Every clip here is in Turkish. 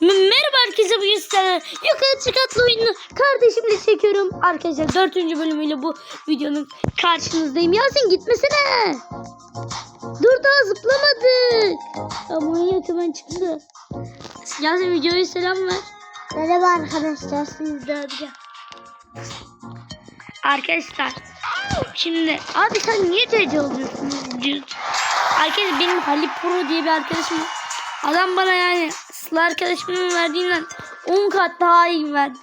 Merhaba herkese bugün sizlerle yukarı çıkartlı oyununu kardeşimle çekiyorum. Arkadaşlar dördüncü bölümüyle bu videonun karşınızdayım. Yasin gitmesene. Dur daha zıplamadık. Aman yakından çıktı. Yasin videoya selam ver. Merhaba arkadaşlar sizler de. Arkadaşlar şimdi abi sen niye TC oluyorsun? Arkadaşlar benim Halil Pro diye bir arkadaşım var. Adam bana yani Sıla arkadaşımın verdiğinden 10 kat daha iyi verdi.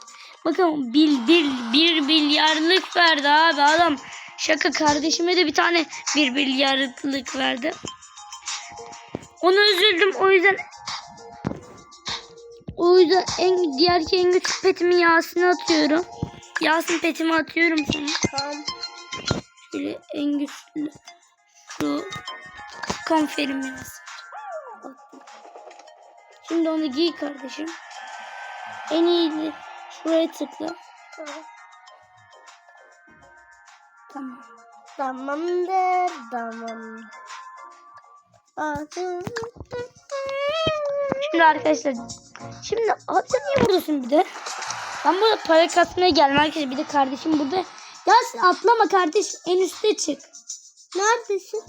Bakın bil bil bir milyarlık verdi abi adam. Şaka kardeşime de bir tane bir milyarlık verdi. Ona üzüldüm o yüzden o yüzden en diğer en güçlü petimi Yasin'e atıyorum. Yasin petimi atıyorum sana. Tamam. Şöyle en güçlü şu konferim Yasin. Şimdi onu giy kardeşim. En iyi şuraya tıkla. Tamam. Tamamdır, tamam. Şimdi arkadaşlar şimdi abi sen niye buradasın bir de? Ben burada para kasmaya geldim arkadaşlar. Bir de kardeşim burada. Yasin atlama kardeş en üste çık. Neredesin?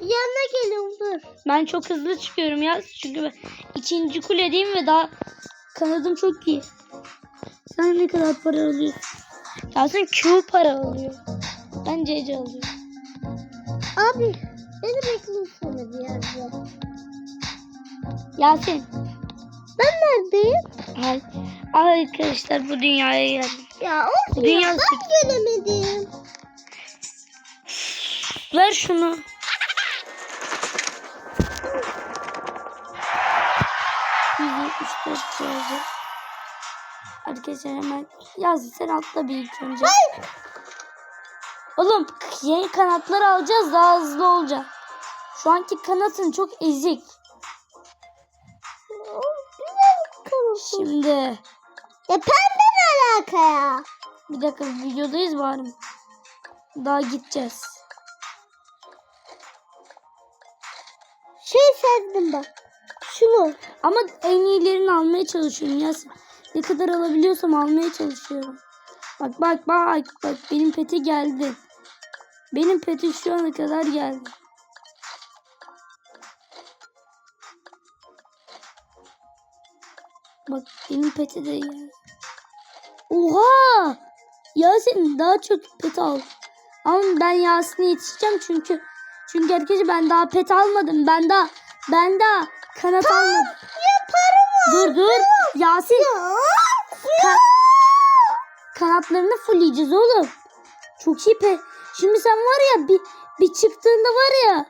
Yanına geliyorum dur. Ben çok hızlı çıkıyorum ya. Çünkü ben ikinci kuledeyim ve daha kanadım çok iyi. Sen ne kadar para alıyorsun? Yasin Q para alıyor. Ben CC alıyorum. Abi beni bekliyorsun bir yerde. Yasin. Ben neredeyim? Ay, arkadaşlar bu dünyaya geldim. Ya olsun Dünya ya ben gelemedim. Ver şunu. Yazdı. Arkadaşlar hemen yaz sen atla bir ilk önce. Oğlum yeni kanatları alacağız daha hızlı olacak. Şu anki kanatın çok ezik. Şimdi Ya pembe ne alaka ya? bir dakika videodayız bari. Daha gideceğiz. Sezdim bak. Şunu. Ama en iyilerini almaya çalışıyorum ya. Ne kadar alabiliyorsam almaya çalışıyorum. Bak bak bak bak benim peti geldi. Benim peti şu ana kadar geldi. Bak benim peti de geldi. Oha! Yasin daha çok pet al. Ama ben Yasin'e yetişeceğim çünkü çünkü arkadaşlar ben daha pet almadım. Ben daha ben daha kanat almadım. Yaparım Dur dur. Yasin ya. ka- kanatlarını fullleyeceğiz oğlum. Çok iyi pe. Şimdi sen var ya bir, bir çıktığında var ya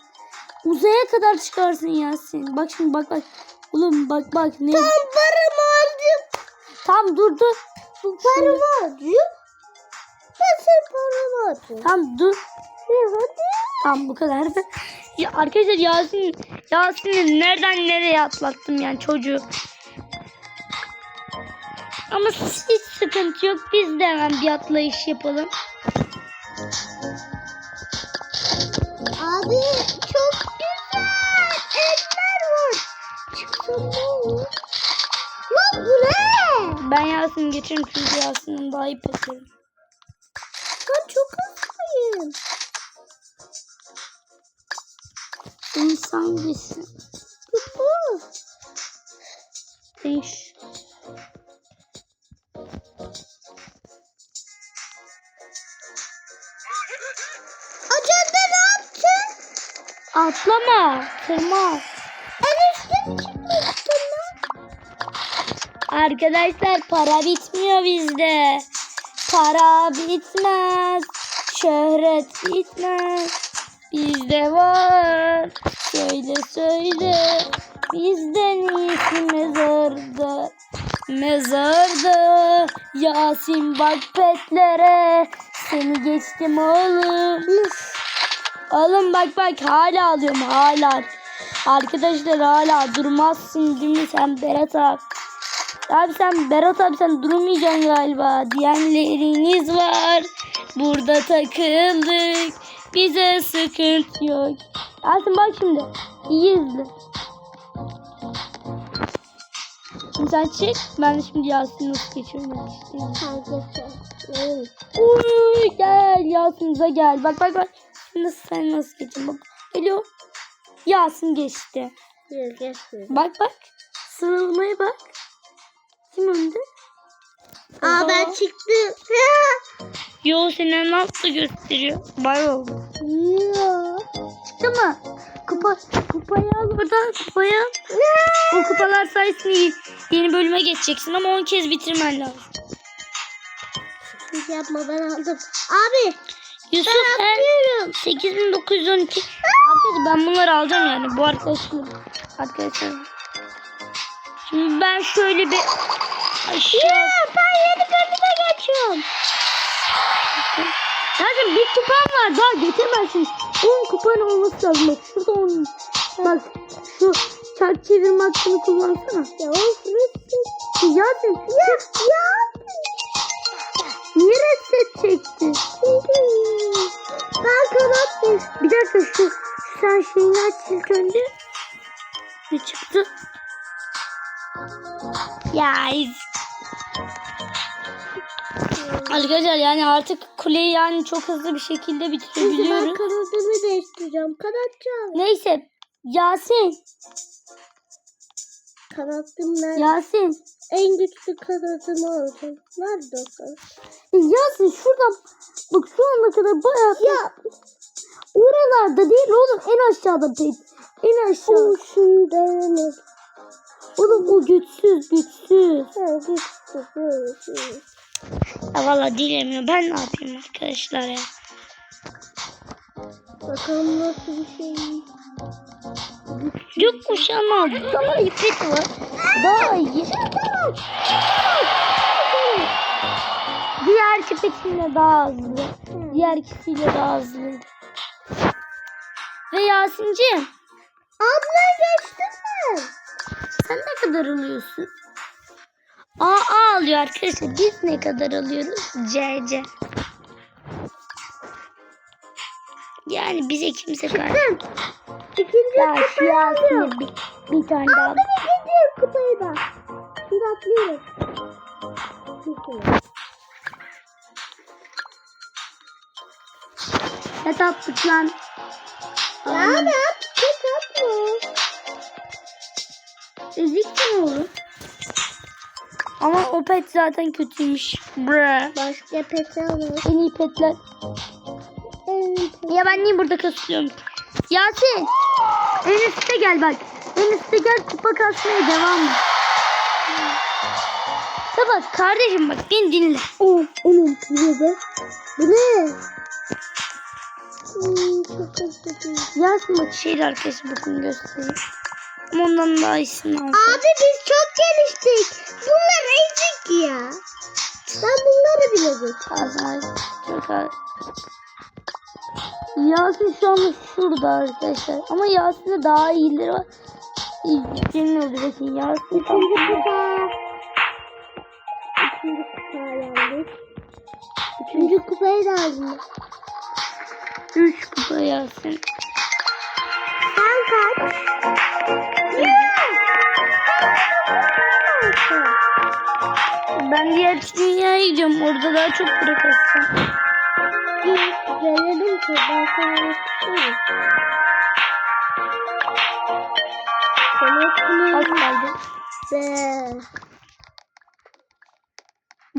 uzaya kadar çıkarsın Yasin. Bak şimdi bak bak. Oğlum bak bak ne? Tam paramı aldım. Tamam dur dur. Paramı aldım. Ben senin paramı aldım. Tamam dur. Hadi. Tamam bu kadar. Ya arkadaşlar Yasin Yasin'i nereden nereye atlattım yani çocuğu. Ama hiç sıkıntı yok. Biz de hemen bir atlayış yapalım. Abi çok güzel. Eller var. Çıksana. Lan bu ne? Ben Yasin'i geçerim çünkü Yasin'in daha iyi pesiyorum. İnsan. Bu. Değiş. Acaba ne yaptın? Atlama. Tırma. En üstte mi çıkmıştın? Arkadaşlar para bitmiyor bizde. Para bitmez. Şöhret bitmez. Bizde var. Söyle söyle. Bizden iyisi mezarda. Mezarda. Yasin bak petlere. Seni geçtim oğlum. Oğlum bak bak hala alıyorum hala. Arkadaşlar hala durmazsın değil mi sen Berat abi? Abi sen Berat abi sen durmayacaksın galiba. Diyenleriniz var. Burada takıldık. Bize sıkıntı yok. Yasin bak şimdi. İyi izle. Şimdi sen çık. Ben de şimdi Yasin'i nasıl geçirmek istiyorum. Kankası. Evet. Uy, gel Yasin'imize gel. Bak bak bak. Şimdi sen nasıl geçin bak. Geliyor. Yasin geçti. Yok geçmiyor. Bak bak. Sıralamaya bak. Kim önde? Aa ben çıktım. Yo senin nasıl gösteriyor? Var oldu. Yok. Mı? Kupa, kupayı al oradan kupayı al. O kupalar sayesinde yeni bölüme geçeceksin ama 10 kez bitirmen lazım. Hiç yapma ben aldım. Abi Yusuf sen atlıyorum. 8912. Arkadaşlar ben bunları alacağım yani bu arkadaşlar. Arkadaşlar. Şimdi ben şöyle bir aşağı Ya ben yeni bölüme geçiyorum. Zaten bir kupan var daha getirmezsin. 10 kupan olması lazım. Bak şurada 10. Bak şu çark çevirme hakkını kullansana. Ya of lütfen. Yasin Ya ya. niye reset çekti? Ben kanat. Bir dakika şu, şu sen şeyini aç ilk önce. Ne çıktı? Ya Arkadaşlar yani artık kuleyi yani çok hızlı bir şekilde Şimdi ben bitirebiliyoruz. kanadımı değiştireceğim. Kanatçı. Neyse Yasin, Kanatım nerede? Yasin. En güçlü kanadımı alacağım. Nerede o kanat? Yasin şuradan bak şu ana kadar bayağı Ya oralarda değil oğlum en aşağıda değil. En aşağı. o denemek. Oğlum o güçsüz güçsüz. Ha böyle şey. Ya valla dilemiyor. Ben ne yapayım arkadaşlar ya. Bakalım nasıl bir şey. Gökkuş ama daha ipek var. Daha iyi. Diğer tipetinle daha hızlı. Diğer ikisiyle daha hızlı. Ve Yasin'ciğim Abla geçtin mi? sen ne kadar alıyorsun? AA alıyor arkadaşlar. Biz ne kadar alıyoruz? CC. Yani bize kimse karşı. İkinci Ya şu. Yasin'e bir, bir tane daha. Aldım ikinci kupayı da. Şimdi atlıyorum. Ne taptık lan? Ya ne yaptık atma. Eziksin oğlum. Ama o pet zaten kötüymüş. Bre. Başka pete alır. En iyi petler. Ya ben niye burada kasılıyorum? Yasin. En üstte gel bak. En üstte gel kupa kasmaya devam et. Ya bak kardeşim bak beni dinle. O, onun be. Bu ne? Yasin bak şeydi arkadaşlar bakın göstereyim. Ama ondan daha iyisini aldım. Abi biz çok geliştik. Bunlar ezik ya. Ben bunları bile geçtim. Az az. Çok az. Yasin şu anda şurada arkadaşlar. Ama Yasin'de daha iyileri var. Oldu bakın Yasin. Üçüncü kupa. Üçüncü kupa yandık. Üçüncü kupayı da aldım. Üç kupa Yasin. Sen kaç? Ben diğer dünyaya gidiyorum. Orada daha çok bırakırsın. Verelim ki ben sana. Az kaldı. be.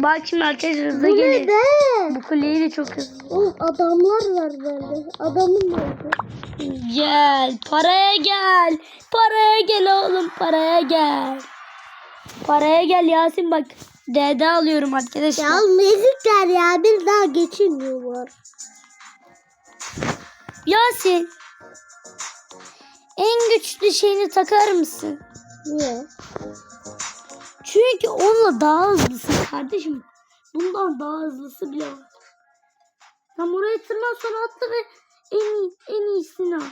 Bak şimdi arkadaşlar hızlı be? Bu kuleyi de çok hızlı. Oğlum adamlar var bende. Adamım nerede? Gel. Paraya gel. Paraya gel oğlum. Paraya gel. Paraya gel Yasin bak. Dede alıyorum arkadaşlar. Ya mezikler ya bir daha geçilmiyorlar. Yasin. En güçlü şeyini takar mısın? Niye? Çünkü onunla daha hızlısın kardeşim. Bundan daha hızlısı bile var. Tam oraya tırman sonra atla ve en iyi, en iyisini al.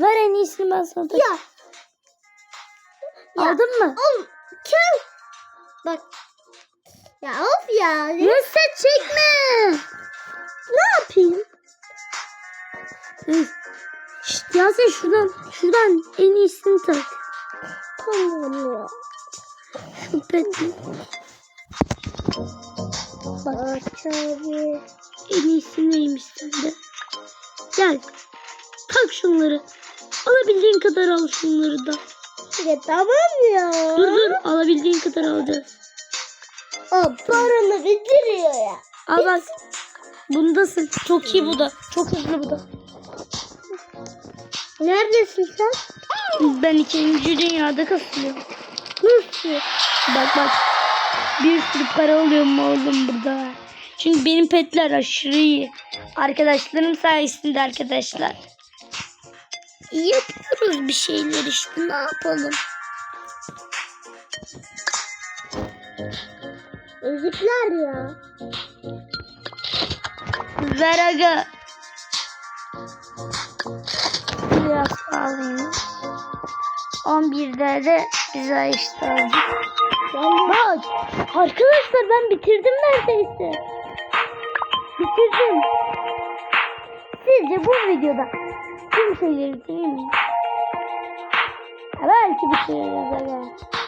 Ver en iyisini ben sana takayım. Ya. Ya. Aldın mı? Oğlum kim? Bak. Ya of ya. Reset çekme. ne yapayım? Şşt, Yasin şuradan, şuradan en iyisini tak. Tamam ya. Pet mi? Aç abi. En iyisi neymiş sende? Gel. Tak şunları. Alabildiğin kadar al şunları da. Ya tamam ya. Dur dur alabildiğin kadar alacağız. Paranı bitiriyor ya. Al bak. Bundasın. Çok iyi bu da. Çok hızlı bu da. Neredesin sen? Ben ikinci dünyada kasılıyorum. Nasıl? Bak bak. Bir sürü para alıyorum oğlum burada. Çünkü benim petler aşırı iyi. Arkadaşlarım sayesinde arkadaşlar. Yapıyoruz bir şeyler işte ne yapalım. Ezikler ya. Ver aga. Biraz alayım. 11'de de bize işte aldık. Bak arkadaşlar ben bitirdim neredeyse. Bitirdim. Sizce bu videoda mi? Ha, belki bitiririz aga.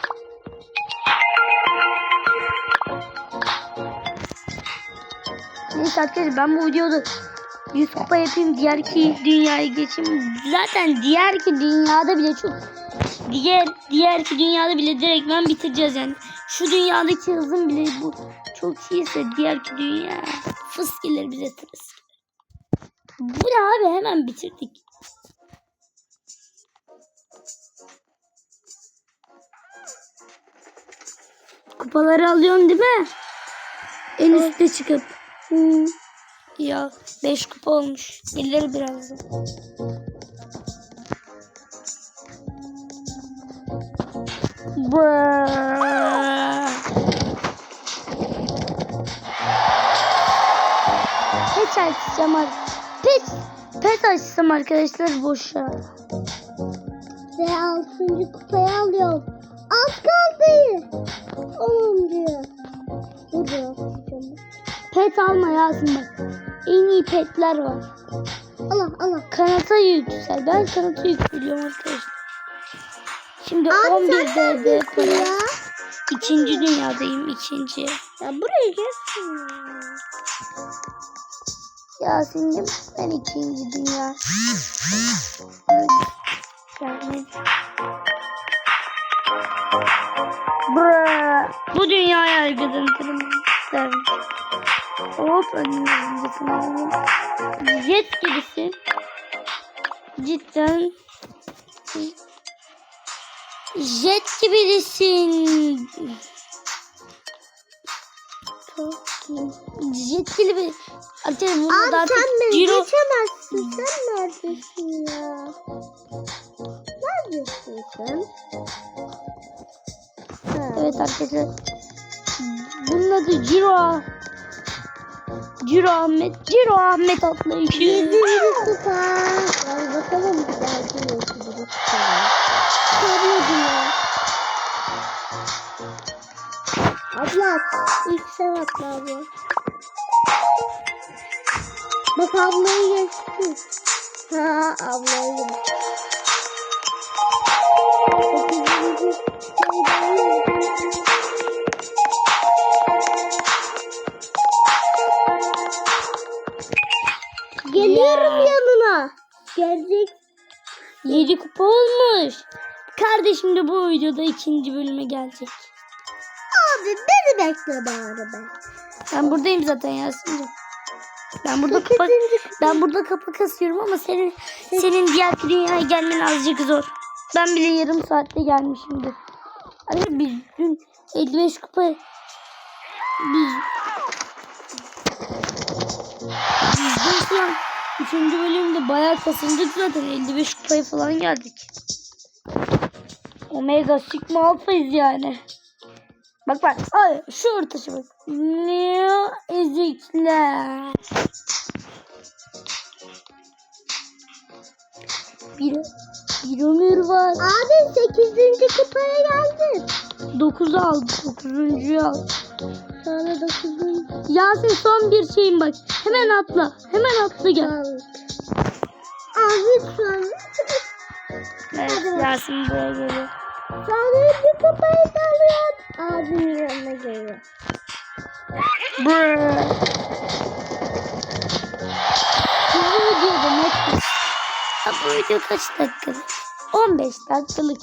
Neyse arkadaşlar ben bu videoda 100 kupa yapayım diğer ki dünyaya geçeyim. Zaten diğer ki dünyada bile çok diğer diğer ki dünyada bile direkt ben bitireceğiz yani. Şu dünyadaki hızım bile bu çok iyiyse diğer ki dünya fıs gelir bize tırıs. Bu ne abi hemen bitirdik. Kupaları alıyorsun değil mi? En üstte çıkıp. Hmm. Ya 5 kupa olmuş. Gelir birazdan. Pet açacağım Pet, pet açsam arkadaşlar boşa. Ve altıncı kupayı alıyorum. Az kaldı. Onun diyor. Pet alma Yasin bak. En iyi petler var. Allah Allah. Kanata yüksel. Ben kanata yükseliyorum arkadaşlar. Şimdi Abi 11 sen DD neredesin para. İkinci dünyadayım ikinci. Ya buraya gelsin. Yasin'cim ben ikinci dünya. Yani. Bu dünyaya gıdıntıdım. Hop önümüzde sınavı. Jet gibisin. Cidden. Jet gibisin. Jet gibi. Arkadaşlar bunu Abi da sen beni Ciro... geçemezsin. Sen neredesin ya? Neredesin sen? Evet arkadaşlar. Bunun adı Ciro. Ciro Ahmet. Ciro Ahmet. Yedinci kupa. Al bakalım belki. Sarıyordum ya. Abla. İlk sen atla abla. Bak ablayı geçti. Ha ablayı geçti. Geliyorum Ya. yanına. Gelecek. 7 kupa olmuş. Kardeşim de bu videoda ikinci bölüme gelecek. Abi beni bekle bari be. Ben buradayım zaten Yasin'cim. Ben burada kupa. ben burada kafa kasıyorum ama senin senin diğer dünyaya gelmen azıcık zor. Ben bile yarım saatte gelmişimdir. Hani biz dün 55 kupa biz biz dün 3. bölümde bayağı kasıldık zaten 55 kupaya falan geldik. Omega Sigma Alpha'yız yani. Bak bak. Ay şu ortası bak. Ne ezikler. Bir, bir ömür var. Abi sekizinci kupaya geldin. 9 aldı. 9. al. Sonra dokuzuncu. Yasin son bir şeyim bak. Hemen atla. Hemen atla gel. Abi lütfen. Evet Yasin buraya geliyor. Sonuncu kupayı da alıyorsun. abimin yanına geliyor. Brrr. Bu videoda ne? Bu video kaç dakikalık? 15 dakikalık.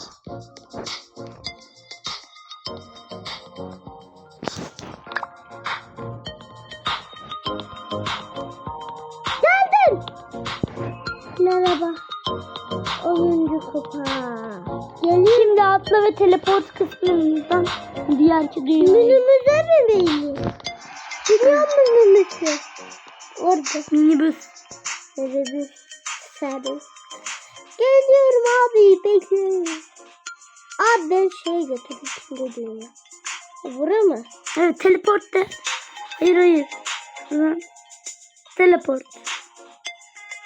Merhaba. Oyuncu kupa. Geliyor. Şimdi atla ve teleport kısmından diğerki dünyaya. Minimize mi benim? Biliyor musun minimizi? Orada. Minibüs. Servis. Servis. Geliyorum abi bekliyorum. Abi ben şey götürüp şimdi dünya. Buraya mı? Evet teleport de. Hayır hayır. Şuradan Teleport.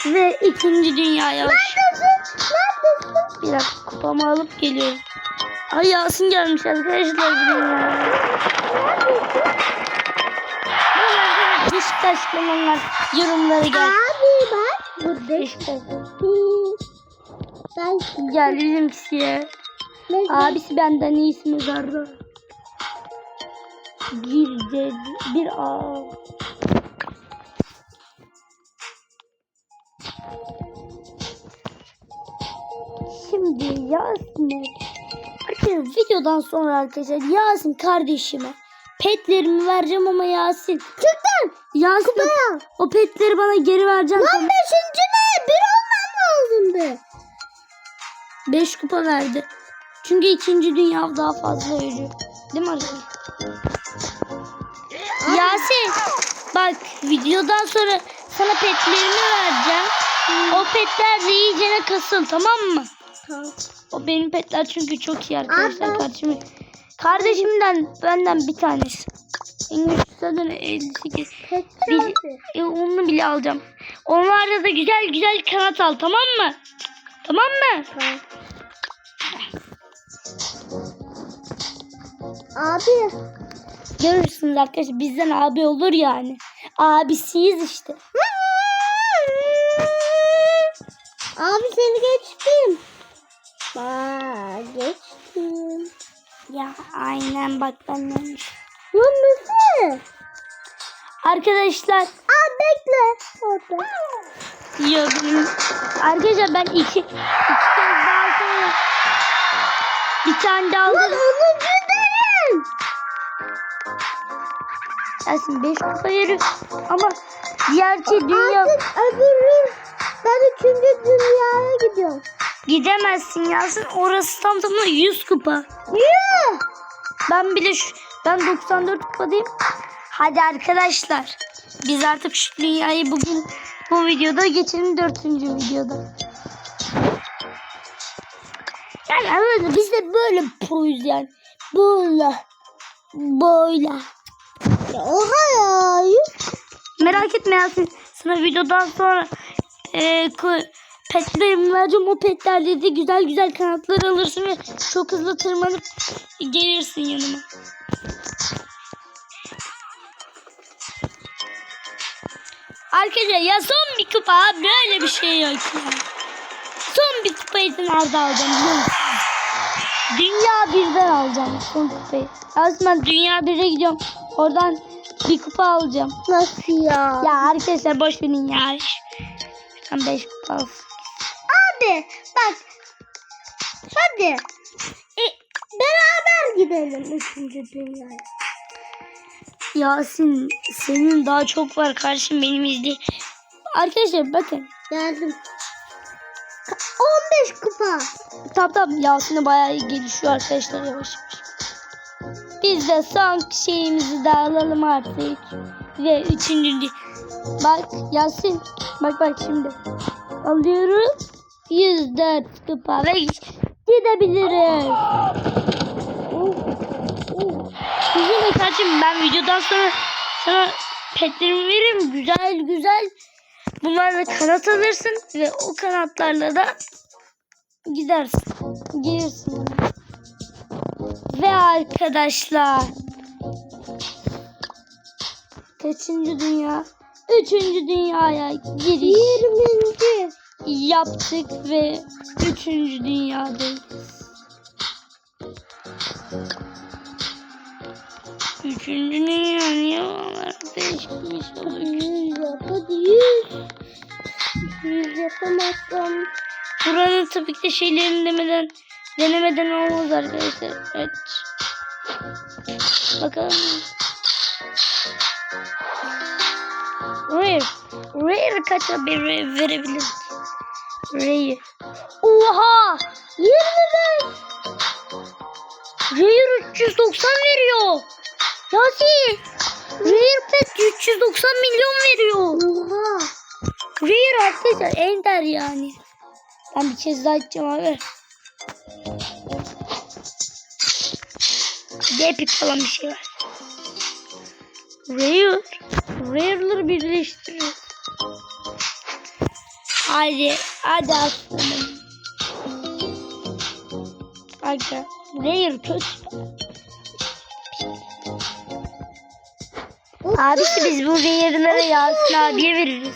Ve ikinci dünyaya. Neredesin? Neredesin? Bir dakika kupamı alıp geliyorum. Ay Yasin gelmiş arkadaşlar. Beşiktaşlı onlar yorumları gel. Abi bak burada. Beşiktaş. Gel bizimkisi. Abisi benden iyisi mezarda. Bir de bir A. Şimdi Yasin'e Arkadaşlar videodan sonra arkadaşlar Yasin kardeşime petlerimi vereceğim ama Yasin Çıktın. Yasin Kupaya. o petleri bana geri vereceksin. Lan beşinci ne? Bir olmam lazımdı. 5 kupa verdi. Çünkü ikinci dünya daha fazla veriyor. Değil mi arkadaşlar? Yasin bak videodan sonra sana petlerimi vereceğim. O petler de iyicene kasın tamam mı? O benim petler çünkü çok iyi arkadaşlar. Kardeşim, kardeşimden benden bir tanesi. İngilizce'den 58. Peki. Bir, e, onu bile alacağım. Onlarda da güzel güzel kanat al tamam mı? Tamam mı? Tamam. Abi. Görürsünüz arkadaşlar bizden abi olur yani. Abisiyiz işte. Abi seni geçtim. Bak geçtim. Ya aynen bak benden. Lan nasıl? Arkadaşlar Aa bekle. Orada. benim arkadaşlar ben iki, iki kez daha sonra bir tane daha Lan aldım. onuncu derim. Gelsin 5 kupa yeri ama diğerki dünya Artık öbürü. Ben üçüncü dünyaya gidiyorum. Gidemezsin Yasin. Orası tam tamına 100 kupa. Ben bile şu, ben 94 kupadayım. Hadi arkadaşlar. Biz artık şu dünyayı bugün bu videoda geçelim dördüncü videoda. Yani öyle biz de böyle proyuz yani. Böyle. Böyle. Ya oha ya. Merak etme Yasin. Sana videodan sonra e, petlerimi vereceğim. O petlerle de güzel güzel kanatlar alırsın ve çok hızlı tırmanıp gelirsin yanıma. Arkadaşlar ya son bir kupa böyle bir şey yok ya. Son bir kupayı nerede alacağım biliyor musun? Dünya birden alacağım son kupayı. Aslında ben dünya bire gidiyorum. Oradan bir kupa alacağım. Nasıl ya? Ya arkadaşlar boş verin ya. Şuradan 5 kupa alsın. Gidelim üçüncü dünyaya. Yasin senin daha çok var karşım benim izle. Arkadaşlar bakın. Geldim. Ka- 15 kupa. Tamam tamam Yasin'e bayağı gelişiyor arkadaşlar yavaş yavaş. Biz de son şeyimizi de alalım artık. Ve üçüncü Bak Yasin. Bak bak şimdi. Alıyorum. 104 kupa ve gidebiliriz. Üzülme kardeşim ben videodan sonra sana petlerimi veririm. Güzel güzel. Bunlarla kanat alırsın ve o kanatlarla da gidersin. Gelirsin. Ve arkadaşlar kaçıncı dünya? Üçüncü dünyaya giriş 20. yaptık ve üçüncü dünyadayız. Üçüncünün yani yalanlar değişmiş oluyor. Yüz yap hadi yüz. Yüz yapamazsam. Buranın tabii ki de şeylerini demeden denemeden olmaz arkadaşlar. Evet. Bakalım. Rare. Rare kaç haber verebilir? Rare. Oha! 25. Rare 390 veriyor. Yasin. Rare pet 390 milyon veriyor. Oha. Rare arkadaşlar ender yani. Ben bir kez daha açacağım abi. Bir epic falan bir şey var. Rare. Rare'ları birleştiriyoruz. Hadi. Hadi aslanım. Aga. Rare kötü. Abisi biz bu Rare'ları Yasin abiye veririz.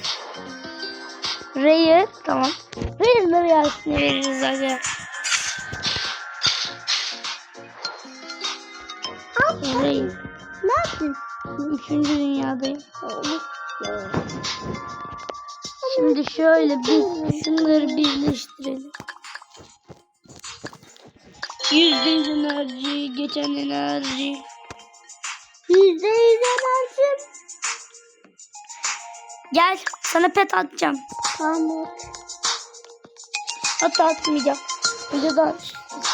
Rare tamam. Rare'ları Yasin'e veririz aga. Rare. Ne yaptın? Üçüncü dünyadayım. Şimdi şöyle biz şunları birleştirelim. Yüz bin enerji, geçen enerji. Yüzde yüz enerjim. Gel sana pet atacağım. Tamam. Hatta atmayacağım. Videoda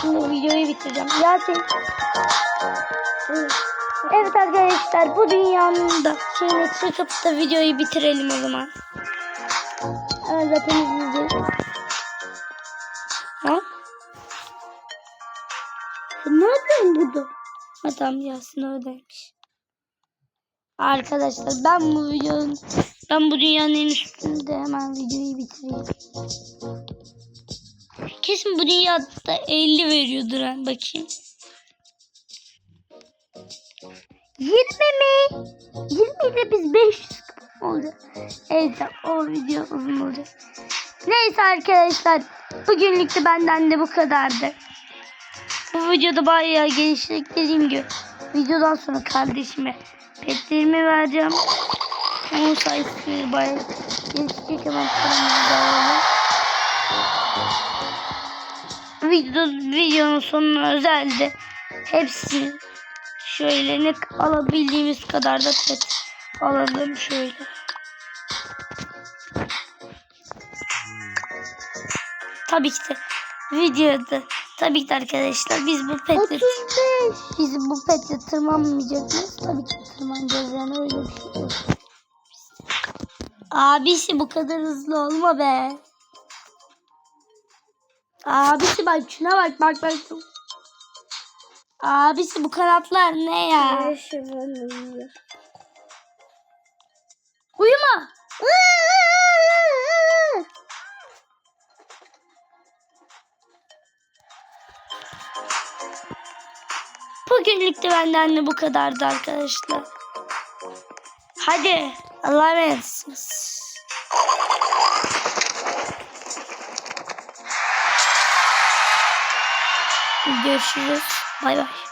şimdi videoyu bitireceğim. Yasin. Evet arkadaşlar bu dünyanın da şeyini çıkıp da videoyu bitirelim o zaman. Evet zaten izleyeceğiz. Ha? Ne yapıyorsun burada? Tamam Yasin oradaymış. Arkadaşlar ben bu videonun ben bu dünyanın en üstünde hemen videoyu bitireyim. Kesin bu dünyada 50 veriyordur ha bakayım. 20 mi? 20 ile biz 500 olacak. Evet o video uzun olacak. Neyse arkadaşlar bugünlük de benden de bu kadardı. Bu videoda bayağı gelişecek dediğim gibi. Videodan sonra kardeşime petlerimi vereceğim. Onun sayesinde bayağı gelişecek hemen paramızı da alalım. Video, videonun sonuna özeldi. Hepsini şöyle ne alabildiğimiz kadar da pet alalım şöyle. Tabii ki de videoda tabii ki de arkadaşlar biz bu 35. biz bu petle tırmanmayacak mıyız? Tabii ki tırmanacağız yani öyle bir şey yok. Abisi bu kadar hızlı olma be. Abisi bak şuna bak bak bak. Abisi bu kanatlar ne ya? Uyuma. Bugünlük de benden de bu kadardı arkadaşlar. Hadi Allah'a emanetsiniz. Görüşürüz. Bay bay.